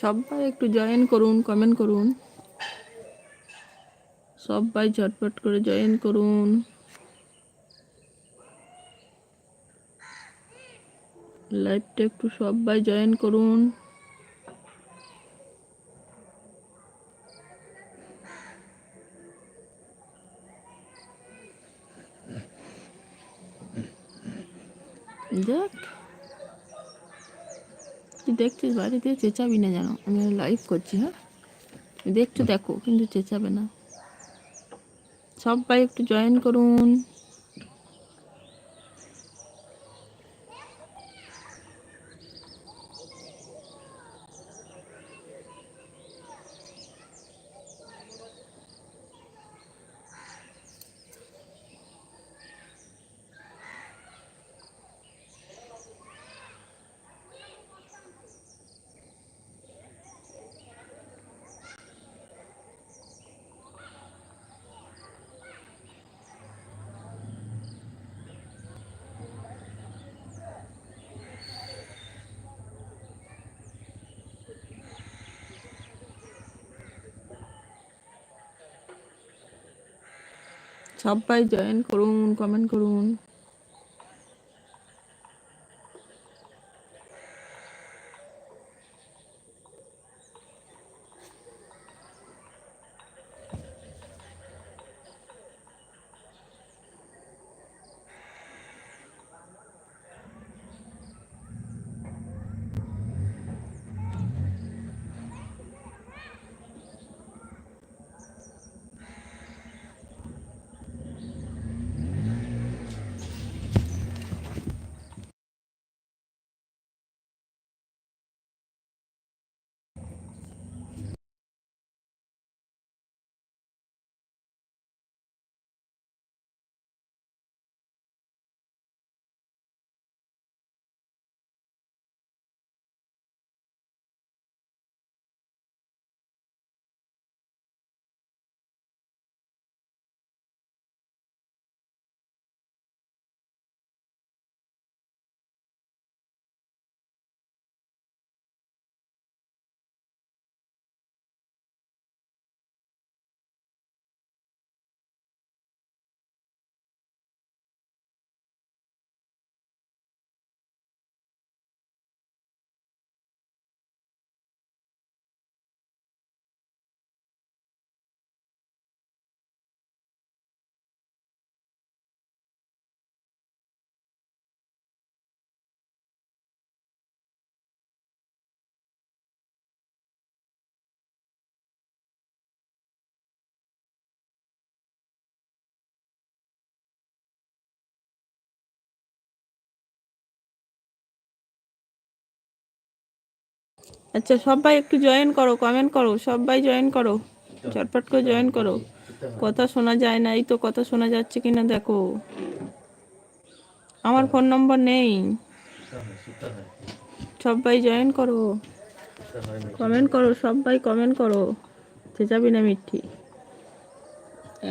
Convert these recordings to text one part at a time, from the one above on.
সবাই একটু জয়েন করুন কমেন্ট করুন। সবাই ঝটপট করে জয়েন করুন। লাইভটা একটু সবাই জয়েন করুন। দেখ তুই দেখছিস বাড়িতে চেঁচাবি না জানো আমি লাইভ করছি হ্যাঁ? দেখছ দেখো কিন্তু চেঁচাবে না। সবাই একটু জয়েন করুন। সবাই জয়েন করুন কমেন্ট করুন। আচ্ছা সবাই একটু জয়েন করো কমেন্ট করো সবাই জয়েন করো। চটপট করে জয়েন করো। কথা শোনা যায় না এই তো কথা শোনা যাচ্ছে কিনা দেখো। আমার ফোন নম্বর নেই। সবাই জয়েন করো। কমেন্ট করো সবাই কমেন্ট করো। চেঁচাবি না মিঠি।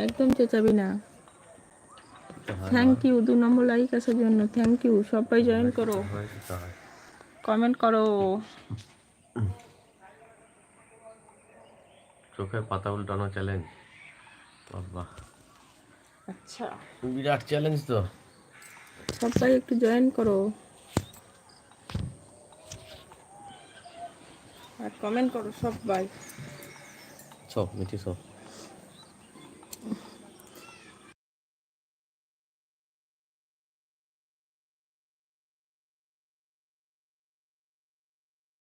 একদম চেঁচাবি না। থ্যাংক ইউ দু নম্বর লাইক আসার জন্য। থ্যাংক ইউ সবাই জয়েন করো। কমেন্ট করো। চোখে পাতা উল্টানো চ্যালেঞ্জ বাবা। আচ্ছা। বিরাট চ্যালেঞ্জ তো। সবাই একটু জয়েন করো। আর কমেন্ট করো সবাই সব মিটি সব।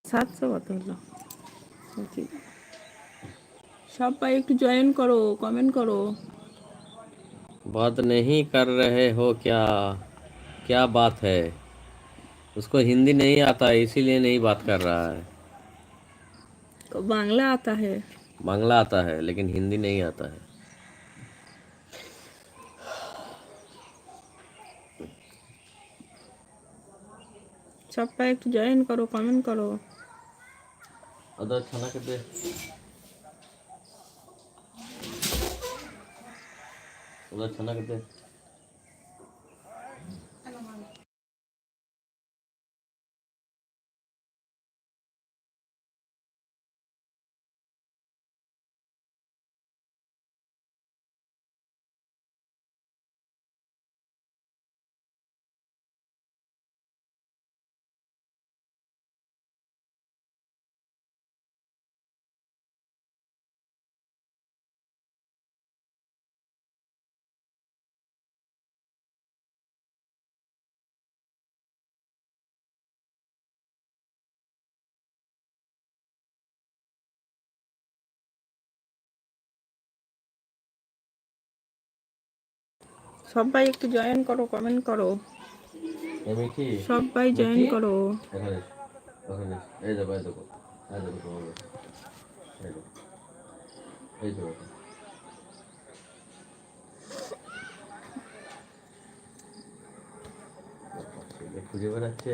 সাতশো কত হলো ঠিক। সবাই একটু জয়েন করো কমেন্ট করো बात नहीं कर रहे हो क्या क्या बात है उसको हिंदी नहीं आता है इसीलिए नहीं बात कर रहा है तो बांग्ला आता है बांग्ला आता है लेकिन हिंदी नहीं आता है সবাই একটু জয়েন করো কমেন্ট করো আদা ছানাকে দে আদা ছানাকে দে সবাই একটু জয়েন করো কমেন্ট করো। আমি কি? সবাই জয়েন করো। এই এই এই এই খুঁজে বেড়াচ্ছে?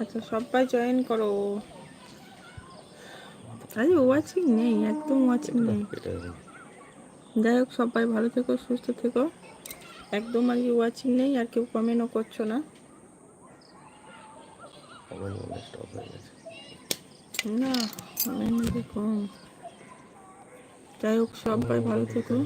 আচ্ছা সবাই জয়েন করো। আরে ওয়াচিং নেই একদম ওয়াচিং নেই। যাই হোক সবাই ভালো থেকো সুস্থ থেকো। একদম আর কি ওয়াচিং নেই আর কেউ কমেন্টও করছ না। না কমেন্ট কম। যাই হোক সবাই ভালো থেকো।